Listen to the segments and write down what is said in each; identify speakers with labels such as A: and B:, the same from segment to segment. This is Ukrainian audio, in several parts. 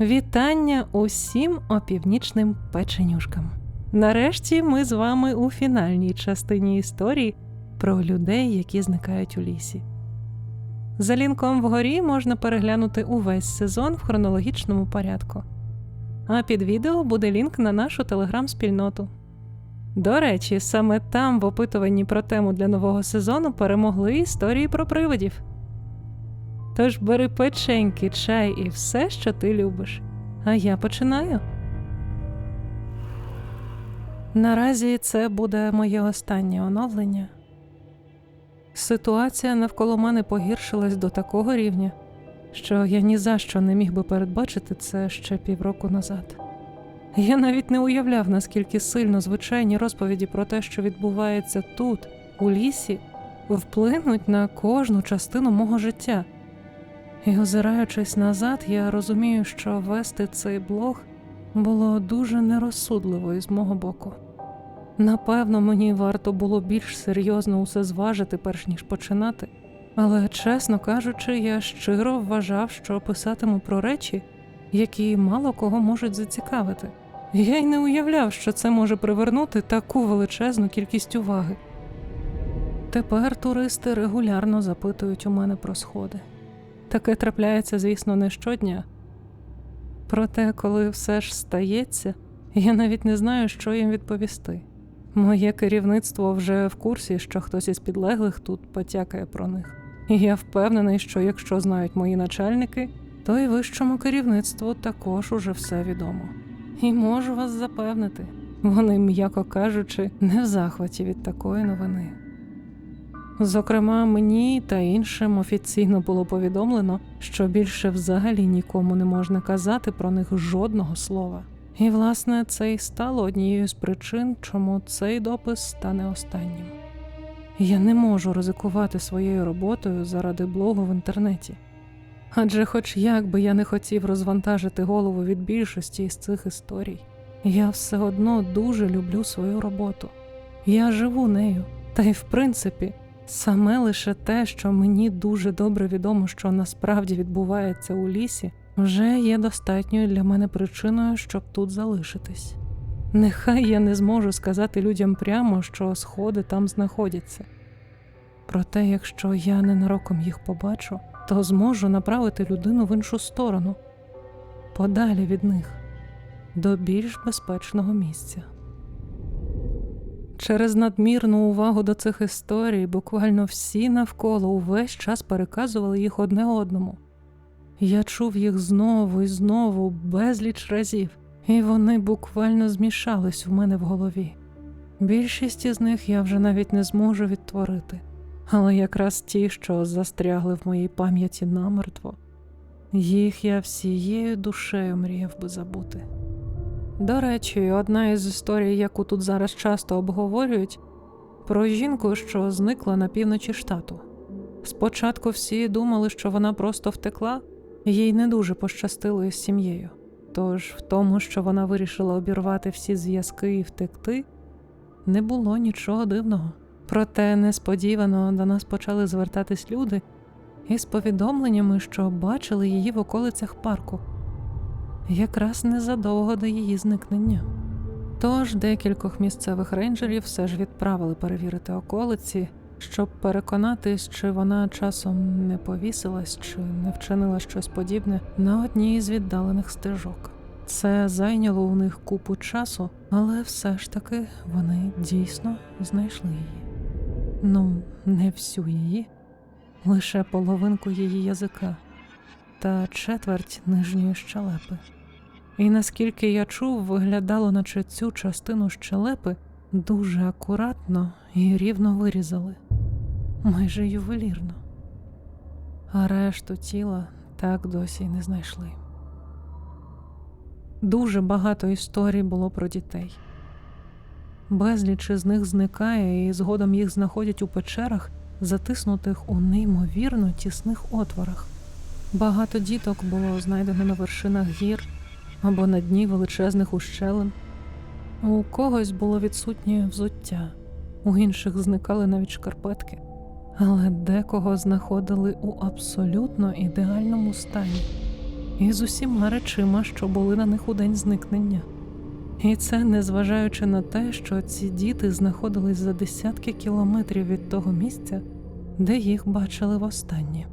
A: Вітання усім опівнічним печенюшкам. Нарешті ми з вами у фінальній частині історії про людей, які зникають у лісі. За лінком вгорі можна переглянути увесь сезон в хронологічному порядку. А під відео буде лінк на нашу телеграм-спільноту. До речі, саме там в опитуванні про тему для нового сезону перемогли історії про привидів. Тож бери печеньки, чай і все, що ти любиш. А я починаю. Наразі це буде моє останнє оновлення. Ситуація навколо мене погіршилась до такого рівня, що я ні за що не міг би передбачити це ще півроку назад. Я навіть не уявляв, наскільки сильно звичайні розповіді про те, що відбувається тут, у лісі, вплинуть на кожну частину мого життя. І озираючись назад, я розумію, що вести цей блог було дуже нерозсудливо з мого боку. Напевно, мені варто було більш серйозно усе зважити, перш ніж починати, але, чесно кажучи, я щиро вважав, що писатиму про речі, які мало кого можуть зацікавити. Я й не уявляв, що це може привернути таку величезну кількість уваги. Тепер туристи регулярно запитують у мене про сходи. Таке трапляється, звісно, не щодня. Проте, коли все ж стається, я навіть не знаю, що їм відповісти. Моє керівництво вже в курсі, що хтось із підлеглих тут потякає про них. І я впевнений, що якщо знають мої начальники, то і вищому керівництву також уже все відомо. І можу вас запевнити, вони, м'яко кажучи, не в захваті від такої новини. Зокрема, мені та іншим офіційно було повідомлено, що більше взагалі нікому не можна казати про них жодного слова. І, власне, це і стало однією з причин, чому цей допис стане останнім. Я не можу ризикувати своєю роботою заради блогу в інтернеті. Адже, хоч як би я не хотів розвантажити голову від більшості із цих історій, я все одно дуже люблю свою роботу. Я живу нею, та й в принципі. Саме лише те, що мені дуже добре відомо, що насправді відбувається у лісі, вже є достатньою для мене причиною, щоб тут залишитись. Нехай я не зможу сказати людям прямо, що сходи там знаходяться. Проте, якщо я ненароком їх побачу, то зможу направити людину в іншу сторону, подалі від них, до більш безпечного місця. Через надмірну увагу до цих історій буквально всі навколо увесь час переказували їх одне одному. Я чув їх знову і знову безліч разів, і вони буквально змішались у мене в голові. Більшість із них я вже навіть не зможу відтворити, але якраз ті, що застрягли в моїй пам'яті намертво, їх я всією душею мріяв би забути. До речі, одна із історій, яку тут зараз часто обговорюють, про жінку, що зникла на півночі штату. Спочатку всі думали, що вона просто втекла, їй не дуже пощастило із сім'єю. Тож в тому, що вона вирішила обірвати всі зв'язки і втекти, не було нічого дивного. Проте несподівано до нас почали звертатись люди із повідомленнями, що бачили її в околицях парку якраз незадовго до її зникнення. Тож декількох місцевих рейнджерів все ж відправили перевірити околиці, щоб переконатись, чи вона часом не повісилась, чи не вчинила щось подібне на одній із віддалених стежок. Це зайняло у них купу часу, але все ж таки вони дійсно знайшли її. Ну, не всю її, лише половинку її язика та четверть нижньої щелепи. І наскільки я чув, виглядало, наче цю частину щелепи дуже акуратно і рівно вирізали, майже ювелірно, а решту тіла так досі й не знайшли. Дуже багато історій було про дітей. Безліч із них зникає, і згодом їх знаходять у печерах, затиснутих у неймовірно тісних отворах. Багато діток було знайдено на вершинах гір або на дні величезних ущелин. У когось було відсутнє взуття, у інших зникали навіть шкарпетки, але декого знаходили у абсолютно ідеальному стані. і з усіма речима, що були на них у день зникнення. І це незважаючи на те, що ці діти знаходились за десятки кілометрів від того місця, де їх бачили востаннє.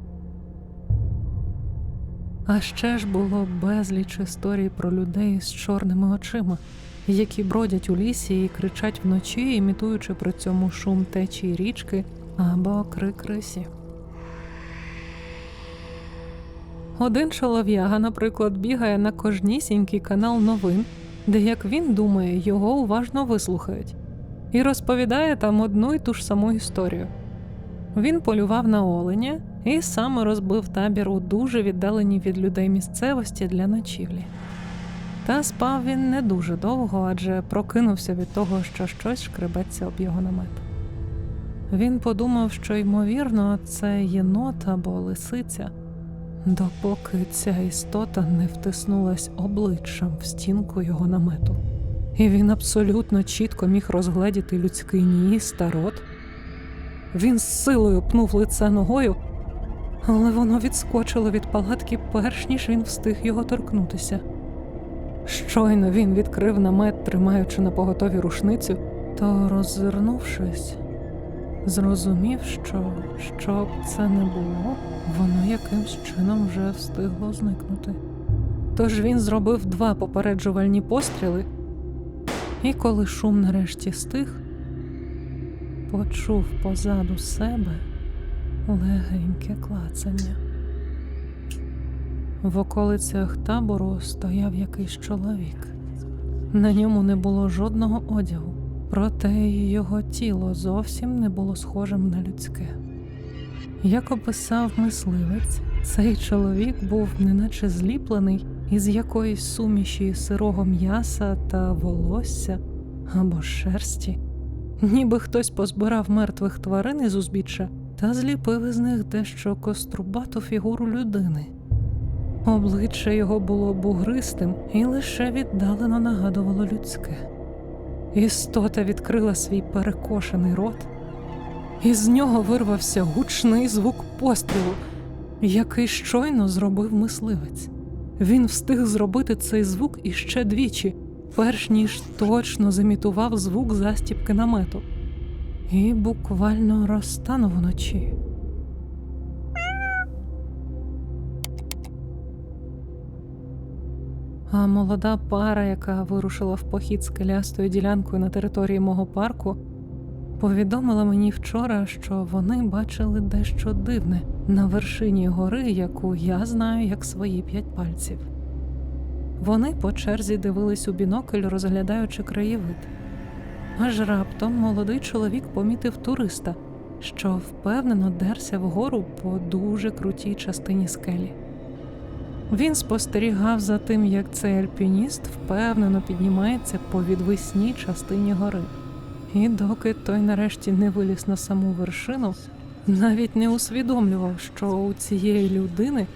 A: А ще ж було безліч історій про людей з чорними очима, які бродять у лісі і кричать вночі, імітуючи при цьому шум течії річки або крик рисі. Один чолов'яга, наприклад, бігає на кожнісінький канал новин, де, як він думає, його уважно вислухають, і розповідає там одну й ту ж саму історію. Він полював на оленя і саме розбив табір у дуже віддаленій від людей місцевості для ночівлі. Та спав він не дуже довго, адже прокинувся від того, що щось шкребеться об його намет. Він подумав, що, ймовірно, це єнот або лисиця, допоки ця істота не втиснулась обличчям в стінку його намету. І він абсолютно чітко міг розгледіти людський ніс та рот. Він з силою пнув лице ногою, але воно відскочило від палатки, перш ніж він встиг його торкнутися. Щойно він відкрив намет, тримаючи на поготові рушницю, то, роззирнувшись, зрозумів, що що б це не було, воно якимсь чином вже встигло зникнути. Тож він зробив два попереджувальні постріли, і коли шум нарешті стих, почув позаду себе легеньке клацання. В околицях табору стояв якийсь чоловік. На ньому не було жодного одягу, проте його тіло зовсім не було схожим на людське. Як описав мисливець, цей чоловік був неначе зліплений із якоїсь суміші сирого м'яса та волосся або шерсті, ніби хтось позбирав мертвих тварин із узбіччя та зліпив із них дещо кострубату фігуру людини. Обличчя його було бугристим і лише віддалено нагадувало людське. Істота відкрила свій перекошений рот, і з нього вирвався гучний звук пострілу, який щойно зробив мисливець. Він встиг зробити цей звук іще двічі, перш ніж точно замітував звук застіпки намету, і буквально розтанув вночі. А молода пара, яка вирушила в похід скелястою ділянкою на території мого парку, повідомила мені вчора, що вони бачили дещо дивне на вершині гори, яку я знаю як свої п'ять пальців. Вони по черзі дивились у бінокль, розглядаючи краєвид. Аж раптом молодий чоловік помітив туриста, що впевнено дерся вгору по дуже крутій частині скелі. Він спостерігав за тим, як цей альпініст впевнено піднімається по відвисній частині гори. І доки той нарешті не виліз на саму вершину, навіть не усвідомлював, що у цієї людини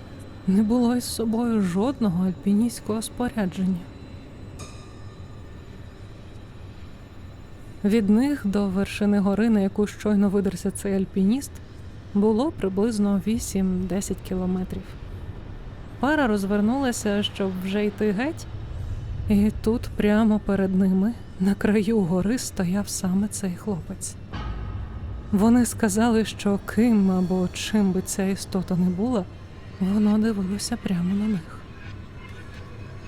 A: не було із собою жодного альпіністського спорядження. Від них до вершини гори, на яку щойно видерся цей альпініст, було приблизно 8-10 кілометрів. Пара розвернулася, щоб вже йти геть, і тут, прямо перед ними, на краю гори, стояв саме цей хлопець. Вони сказали, що ким або чим би ця істота не була, воно дивилося прямо на них.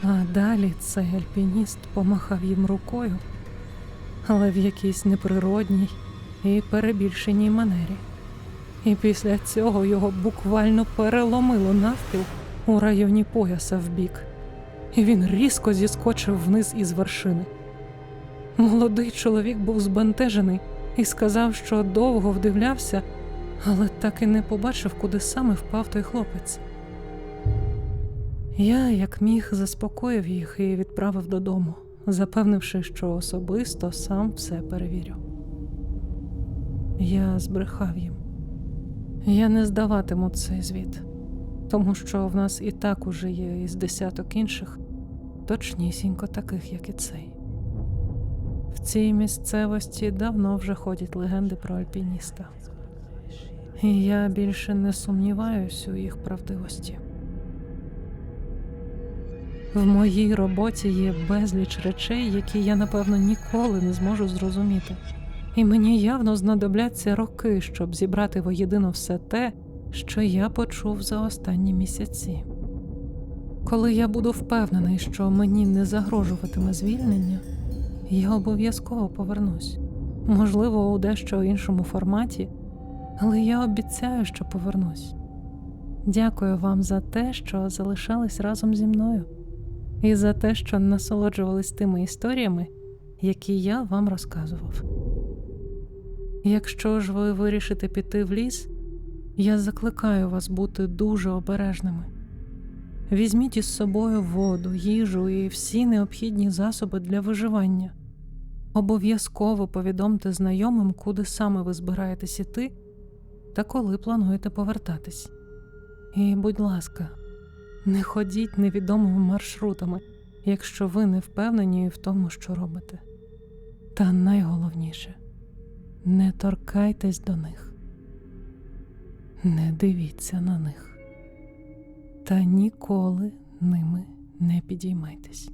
A: А далі цей альпініст помахав їм рукою, але в якійсь неприродній і перебільшеній манері. І після цього його буквально переломило навпіл у районі пояса вбік, і він різко зіскочив вниз із вершини. Молодий чоловік був збентежений і сказав, що довго вдивлявся, але так і не побачив, куди саме впав той хлопець. Я, як міг, заспокоїв їх і відправив додому, запевнивши, що особисто сам все перевірю. Я збрехав їм. Я не здаватиму цей звіт тому що в нас і так уже є із десяток інших, точнісінько таких, як і цей. В цій місцевості давно вже ходять легенди про альпініста, і я більше не сумніваюсь у їх правдивості. В моїй роботі є безліч речей, які я, напевно, ніколи не зможу зрозуміти. І мені явно знадобляться роки, щоб зібрати воєдино все те, що я почув за останні місяці. Коли я буду впевнений, що мені не загрожуватиме звільнення, я обов'язково повернусь. Можливо, у дещо іншому форматі, але я обіцяю, що повернусь. Дякую вам за те, що залишались разом зі мною, і за те, що насолоджувались тими історіями, які я вам розказував. Якщо ж ви вирішите піти в ліс, я закликаю вас бути дуже обережними. Візьміть із собою воду, їжу і всі необхідні засоби для виживання. Обов'язково повідомте знайомим, куди саме ви збираєтесь іти та коли плануєте повертатись. І, будь ласка, не ходіть невідомими маршрутами, якщо ви не впевнені в тому, що робите. Та найголовніше не торкайтесь до них, не дивіться на них та ніколи ними не підіймайтесь.